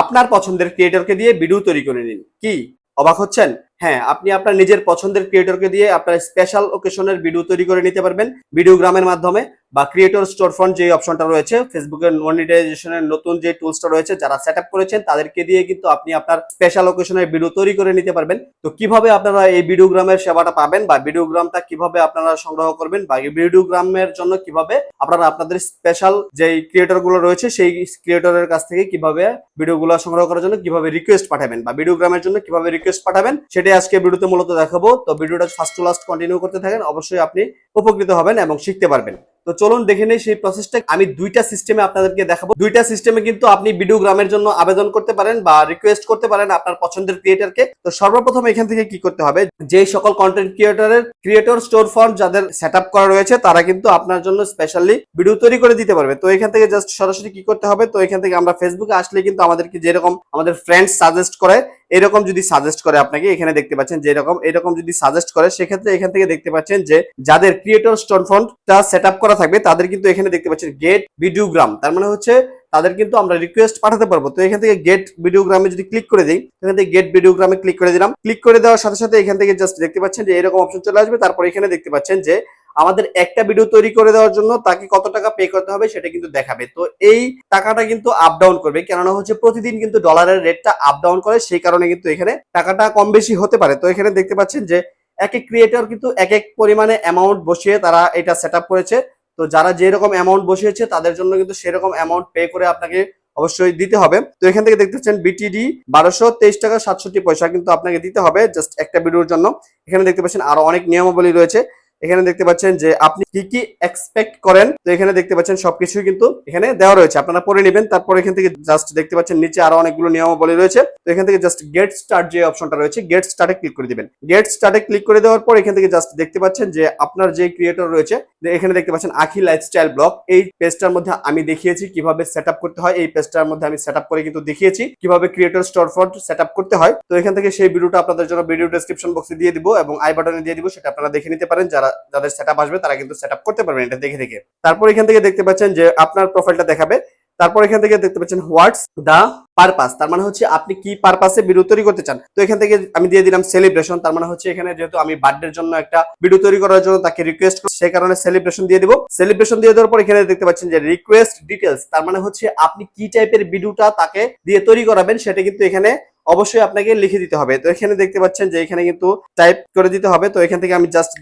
আপনার পছন্দের ক্রিয়েটরকে দিয়ে ভিডিও তৈরি করে নিন। কি? অবাক হচ্ছেন? হ্যাঁ আপনি আপনার নিজের পছন্দের ক্রিয়েটরকে দিয়ে আপনার স্পেশাল ওকেশনের ভিডিও তৈরি করে নিতে পারবেন। ভিডিওগ্রামের মাধ্যমে। বা ক্রিয়েটর স্টোর ফ্রন্ট যে অপশনটা রয়েছে ফেসবুকের মনিটাইজেশনের নতুন যে টুলসটা রয়েছে, যারা সেট করেছেন, তাদেরকে দিয়ে কিন্তু আপনি আপনার স্পেশাল ওকেশনের ভিডিও তৈরি করে নিতে পারবেন। তো কীভাবে আপনারা এই ভিডিওগ্রামের সেবাটা পাবেন বা ভিডিওগ্রামটা কীভাবে আপনারা সংগ্রহ করবেন বা এই ভিডিওগ্রামের জন্য কীভাবে আপনারা আপনাদের স্পেশাল যে ক্রিয়েটরগুলো রয়েছে, সেই ক্রিয়েটরের কাছ থেকে কীভাবে ভিডিওগুলো সংগ্রহ করার জন্য কীভাবে রিকোয়েস্ট পাঠাবেন বা ভিডিওগ্রামের জন্য কীভাবে রিকোয়েস্ট পাঠাবেন, সেটাই আজকে ভিডিওতে মূলত দেখাবো। তো ভিডিওটা ফার্স্ট টু লাস্ট কন্টিনিউ করতে থাকেন, অবশ্যই আপনি উপকৃত হবেন এবং শিখতে পারবেন। তো চলুন দেখে নেই সেই প্রসেসটা আমি দুইটা সিস্টেমে আপনাদেরকে দেখাবো। দুইটা সিস্টেমে কিন্তু আপনি ভিডিওগ্রামের জন্য আবেদন করতে পারেন বা রিকোয়েস্ট করতে পারেন আপনার পছন্দের ক্রিয়েটরকে তো সর্বপ্রথম এখান থেকে কি করতে হবে? যে সকল কন্টেন্ট ক্রিয়েটরের ক্রিয়েটর স্টোর ফর্ম যাদের সেট করা রয়েছে, তারা কিন্তু আপনার জন্য স্পেশালি ভিডিও তৈরি করে দিতে পারবে। তো এখান থেকে জাস্ট সরাসরি কি করতে হবে? তো এখান থেকে আমরা ফেসবুকে আসলে কিন্তু আমাদেরকে যেরকম আমাদের ফ্রেন্ডস সাজেস্ট করে, এরকম যদি সাজেস্ট করে আপনাকে, এখানে দেখতে পাচ্ছেন যে এরকম এরকম যদি সাজেস্ট করে, সেক্ষেত্রে এখান থেকে দেখতে পাচ্ছেন যে যাদের ক্রিয়েটর স্টোর ফন্টটা সেট করা থাকবে, তাদের কিন্তু এখানে দেখতে পাচ্ছেন গেট ভিডিওগ্রাম তার মানে হচ্ছে তাদের কিন্তু আমরা রিকোয়েস্ট পাঠাতে পারব। তো এখান থেকে গেট ভিডিওগ্রামে যদি ক্লিক করে দিই, এখান থেকে গেট ভিডিওগ্রামে ক্লিক করে দিলাম। ক্লিক করে দেওয়ার সাথে সাথে এখান থেকে জাস্ট দেখতে পাচ্ছেন যে এরকম অপশন চলে আসবে। তারপর এখানে দেখতে পাচ্ছেন যে আমাদের একটা ভিডিও তৈরি করে দেওয়ার জন্য তাকে কত টাকা পে করতে হবে সেটা কিন্তু দেখাবে। তো এই টাকাটা কিন্তু আপ ডাউন করবে, কেননা হচ্ছে প্রতিদিন কিন্তু ডলারের রেটটা আপ ডাউন করে, সেই কারণে কিন্তু এখানে টাকাটা কম বেশি হতে পারে। তো এখানে দেখতে পাচ্ছেন যে এক এক ক্রিয়েটর কিন্তু এক এক পরিমাণে অ্যামাউন্ট বসিয়ে তারা এটা সেট করেছে। তো যারা যেরকম অ্যামাউন্ট বসিয়েছে, তাদের জন্য কিন্তু সেরকম অ্যামাউন্ট পে করে আপনাকে অবশ্যই দিতে হবে। তো এখান থেকে দেখতে পাচ্ছেন বিটিডি বারোশো তেইশ টাকা সাতষট্টি পয়সা কিন্তু আপনাকে দিতে হবে জাস্ট একটা ভিডিওর জন্য। এখানে দেখতে পাচ্ছেন আরও অনেক নিয়মাবলী রয়েছে। এখানে দেখতে পাচ্ছেন যে আপনি কি কি এক্সপেক্ট করেন, তো এখানে দেখতে পাচ্ছেন সবকিছুই কিন্তু এখানে দেওয়া রয়েছে। আপনারা পড়ে নেবেন, তারপর এখান থেকে জাস্ট দেখতে পাচ্ছেন নিচে আরও অনেকগুলো নিয়মাবলী রয়েছে। তো এখান থেকে জাস্ট গেট স্টার্ট যে অপশনটা রয়েছে গেট স্টার্টে ক্লিক করে দিবেন। গেট স্টার্টে ক্লিক করে দেওয়ার পর এখান থেকে জাস্ট দেখতে পাচ্ছেন যে আপনার যে ক্রিয়েটর রয়েছে এখানে দেখতে পাচ্ছেন আখি লাইফস্টাইল ব্লগ এই পেজটার মধ্যে আমি দেখিয়েছি কীভাবে সেট করতে হয়, এই পেজটার মধ্যে আমি সেট করে কিন্তু দেখিয়েছি কীভাবে ক্রিয়েটর স্টোর ফ্রন্ট সেট করতে হয়। তো এখান থেকে সেই ভিডিওটা আপনাদের জন্য ভিডিও ডেসক্রিপশন বক্সে দিয়ে দিব এবং আই বাটনে দিয়ে দিব, সেটা আপনারা দেখে নিতে পারেন। যারা যাদের সেট আসবে, তারা কিন্তু সেট করতে পারবেন এটা দেখে দেখে। তারপর এখান থেকে দেখতে পাচ্ছেন যে আপনার প্রোফাইলটা দেখাবে। তারপর এখান থেকে দেখতে পাচ্ছেন হোয়াটস দা পারপাস তার মানে হচ্ছে আপনি কি পারপাসে ভিডিও তৈরি করতে চান? তো এখান থেকে আমি দিয়ে দিলাম সেলিব্রেশন তার মানে হচ্ছে এখানে যেহেতু আমি বার্থডের জন্য একটা ভিডিও তৈরি করার জন্য তাকে রিকোয়েস্ট সেই কারণে সেলিব্রেশন দিয়ে দিব। সেলিব্রেশন দিয়ে দেওয়ার পর এখানে দেখতে পাচ্ছেন যে রিকোয়েস্ট ডিটেলস তার মানে হচ্ছে আপনি কি টাইপের ভিডিওটা তাকে দিয়ে তৈরি করাবেন, সেটা কিন্তু এখানে অবশ্যই আপনাকে লিখে দিতে হবে। তো এখানে দেখতে পাচ্ছেন যে এখানে কিন্তু টাইপ করে দিতে হবে। তো এখান থেকে আমি জাস্ট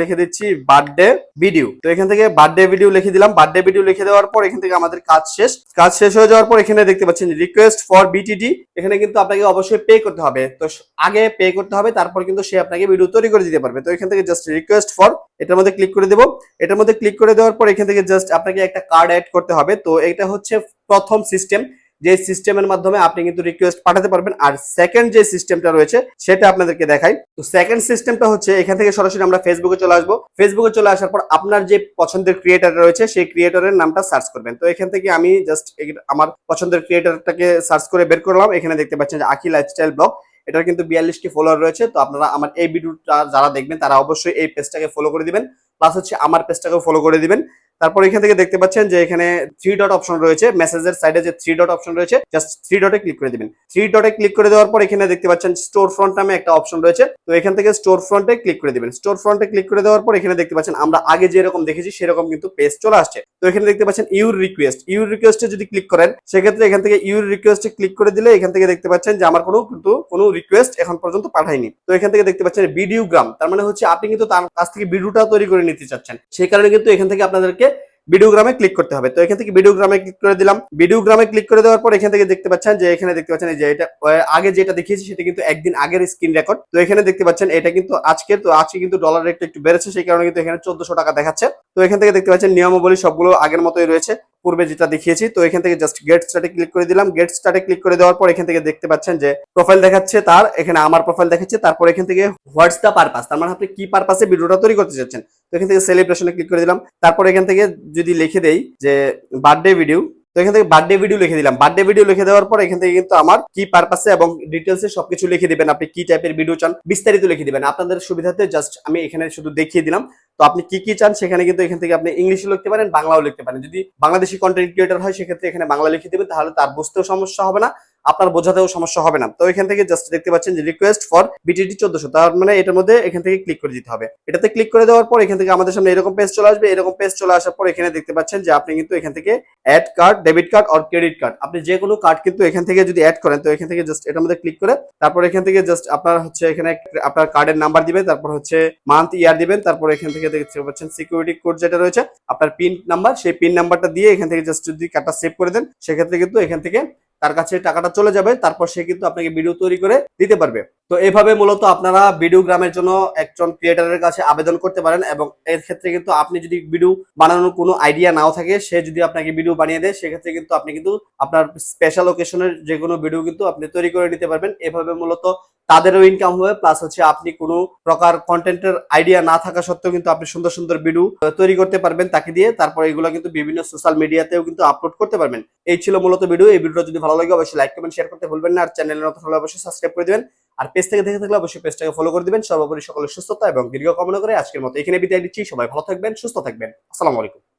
লিখে দিচ্ছি বার্থডে ভিডিও তো এখান থেকে বার্থডে ভিডিও লিখে দিলাম। বার্থডে ভিডিও লিখে দেওয়ার পর এখান থেকে আমাদের কাজ শেষ। কাজ শেষ হয়ে যাওয়ার পর এখানে দেখতে পাচ্ছেন রিকোয়েস্ট ফর বিটিডি এখানে কিন্তু আপনাকে অবশ্যই পে করতে হবে। তো আগে পে করতে হবে, তারপর কিন্তু সে আপনাকে ভিডিও তৈরি করে দিতে পারবে। তো এখান থেকে জাস্ট রিকোয়েস্ট ফর এটার মধ্যে ক্লিক করে দেবো। এটার মধ্যে ক্লিক করে দেওয়ার পর এখান থেকে জাস্ট আপনাকে একটা কার্ড অ্যাড করতে হবে। তো এটা হচ্ছে প্রথম সিস্টেম যে সিস্টেমের মাধ্যমে আপনি কিন্তু রিকোয়েস্ট পাঠাতে পারবেন, আর সেকেন্ড যে সিস্টেমটা রয়েছে সেটা আপনাদেরকে দেখাই। তো সেকেন্ড সিস্টেমটা হচ্ছে, এখান থেকে সরাসরি আমরা ফেসবুকে চলে আসব। ফেসবুকে চলে আসার পর আপনার যে পছন্দের ক্রিয়েটার রয়েছে, সেই ক্রিয়েটারের নামটা সার্চ করবেন। তো এখান থেকে আমি জাস্ট আমার পছন্দের ক্রিয়েটারটাকে সার্চ করে বের করলাম। এখানে দেখতে পাচ্ছেন যে আখি লাইফস্টাইল ব্লগ এটার কিন্তু বিয়াল্লিশটি ফলোয়ার রয়েছে। তো আপনারা আমার এই ভিডিওটা যারা দেখবেন, তারা অবশ্যই এই পেজটাকে ফলো করে দিবেন। প্লাস হচ্ছে আমার পেজটাকেও ফলো করে দিবেন। তারপর এখান থেকে দেখতে পাচ্ছেন যে এখানে থ্রি ডট অপশন রয়েছে। মেসেজের সাইডে যে থ্রি ডট অপশন রয়েছে জাস্ট থ্রি ডটে ক্লিক করে দিবেন। থ্রি ডটে ক্লিক করে দেওয়ার পর এখানে দেখতে পাচ্ছেন স্টোর ফ্রন্ট নামে একটা অপশন রয়েছে। তো এখান থেকে স্টোর ফ্রন্টে ক্লিক করে দিবেন। স্টোর ফ্রন্টে ক্লিক করে দেওয়ার পর এখানে দেখতে পাচ্ছেন আমরা আগে যেরকম দেখেছি সেরকম কিন্তু পেজ চলে আসছে। তো এখানে দেখতে পাচ্ছেন ইউর রিকোয়েস্ট ইউর রিকোয়েস্টে যদি ক্লিক করেন, সেক্ষেত্রে এখান থেকে ইউর রিকোয়েস্টে ক্লিক করে দিলে এখান থেকে দেখতে পাচ্ছেন যে আমার কোনো কিন্তু কোনো রিকোয়েস্ট এখন পর্যন্ত পাঠায়নি। তো এখান থেকে দেখতে পাচ্ছেন ভিডিওগ্রাম তার মানে হচ্ছে আপনি কিন্তু তার কাছ থেকে ভিডিওটা তৈরি করে নিতে চাচ্ছেন। সেই কারণে কিন্তু এখান থেকে আপনাদেরকে ভিডিওগ্রামে ক্লিক করতে হবে। তো এখান থেকে ভিডিওগ্রামে ক্লিক করে দিলাম। ভিডিওগ্রামে ক্লিক করে দেওয়ার পর এখান থেকে দেখতে পাচ্ছেন যে এখানে দেখতে পাচ্ছেন যে এটা আগে যেটা দেখিয়েছি সেটা কিন্তু একদিন আগের স্ক্রিন রেকর্ড তো এখানে দেখতে পাচ্ছেন এটা কিন্তু আজকে তো আজকে কিন্তু ডলার রেটটা একটু বেড়েছে, সেই কারণে কিন্তু এখানে চোদ্দশো টাকা দেখাচ্ছে। তো এখান থেকে দেখতে পাচ্ছেন নিয়মাবলী সবগুলো আগের মতোই রয়েছে। পূর্বে যেটা দেখিয়েছি, তো এখান থেকে জাস্ট গেট স্টার্টে ক্লিক করে দিলাম। গেট স্টার্টে ক্লিক করে দেওয়ার পর এখান থেকে দেখতে পাচ্ছেন যে প্রোফাইল দেখাচ্ছে তার, এখানে আমার প্রোফাইল দেখাচ্ছে, তারপর এখান থেকে হোয়াটস দ্য পারপাস তার মানে আপনি কি পারপাসে ভিডিওটা তৈরি করতে চাচ্ছেন? তো এখান থেকে সেলিব্রেশনে ক্লিক করে দিলাম। তারপর এখান থেকে যদি লিখে দেই যে বার্থডে ভিডিও তো এখান থেকে বার্থডে ভিডিও লিখে দিলাম। বার্থডে ভিডিও লিখে দেওয়ার পর এখান থেকে কিন্তু আমার কি পারপাসে এবং ডিটেলসে সবকিছু লিখে দিবেন। আপনি কি টাইপের ভিডিও চান বিস্তারিত লিখে দিবেন। আপনাদের সুবিধাতে জাস্ট আমি এখানে শুধু দেখিয়ে দিলাম। তো আপনি কি কি চান সেখানে কিন্তু এখান থেকে আপনি ইংলিশে লিখতে পারেন, বাংলাও লিখতে পারেন। যদি বাংলাদেশি কন্টেন্ট ক্রিয়েটর হয়, সেক্ষেত্রে এখানে বাংলা লিখে দেবেন, তাহলে তার বুঝতেও সমস্যা হবে না। আপনার বোঝাতেও সমস্যা হবে না তো এখান থেকে জাস্ট দেখতে পাচ্ছেন যে রিকোয়েস্ট ফর বিটিডি চোদ্দশো তার মানে এটার মধ্যে এখান থেকে ক্লিক করে দিতে হবে এটাতে ক্লিক করে দেওয়ার পর এখান থেকে আমাদের সামনে এরকম পেজ চলে আসবে এরকম পেজ চলে আসার পর এখানে দেখতে পাচ্ছেন যে আপনি কিন্তু এখান থেকে add card debit card or credit card আপনি যে কোনো কার্ড কিন্তু এখান থেকে যদি অ্যাড করেন তো এখান থেকে জাস্ট এটার মধ্যে ক্লিক করে তারপর এখান থেকে জাস্ট আপনার হচ্ছে এখানে আপনার কার্ডের নাম্বার দিবেন তারপর হচ্ছে মান্থ ইয়ার দিবেন তারপর এখান থেকে দেখতে পাচ্ছেন সিকিউরিটি কোড যেটা রয়েছে আপনার পিন নাম্বার সেই পিন নাম্বারটা দিয়ে এখান থেকে জাস্ট যদি কার্ডটা সেভ করে দেন সেক্ষেত্রে কিন্তু এখান থেকে তার কাছে টাকাটা চলে যাবে, তারপর সে কিন্তু আপনাকে ভিডিও তৈরি করে দিতে পারবে। তো এভাবে মূলত আপনারা ভিডিও গ্রামের জন্য একজন ক্রিয়েটারের কাছে আবেদন করতে পারেন এবং এর ক্ষেত্রে কিন্তু আপনি যদি ভিডিও বানানোর কোনো আইডিয়া নাও থাকে, সে যদি আপনাকে ভিডিও বানিয়ে দেয়, সেক্ষেত্রে কিন্তু আপনি কিন্তু আপনার স্পেশাল ওকেশনের যে কোনো ভিডিও কিন্তু আপনি তৈরি করে নিতে পারবেন। এভাবে মূলত তাদেরও ইনকাম হবে প্লাস হচ্ছে আপনি কোনো প্রকার কন্টেন্টের আইডিয়া না থাকা সত্ত্বেও কিন্তু আপনি সুন্দর সুন্দর ভিডিও তৈরি করতে পারবেন তাকে দিয়ে। তারপর এগুলো কিন্তু বিভিন্ন সোশ্যাল মিডিয়াতেও কিন্তু আপলোড করতে পারবেন। এই ছিল মূলত ভিডিও এই ভিডিওটা যদি ভালো লাগে অবশ্যই লাইক কমেন্ট শেয়ার করতে ভুলবেন না। আর চ্যানেলের নতুন হলে অবশ্যই সাবস্ক্রাইব করে দিবেন। আর পেজ থেকে দেখে থাকলে অবশ্যই পেজটাকে ফলো করে দিবেন। সর্বোপরি সকলের সুস্থতা এবং দীর্ঘ কামনা করে আজকের মতো এখানে বিদায় দিচ্ছি সবাই ভালো থাকবেন, সুস্থ থাকবেন। আসসালামু আলাইকুম।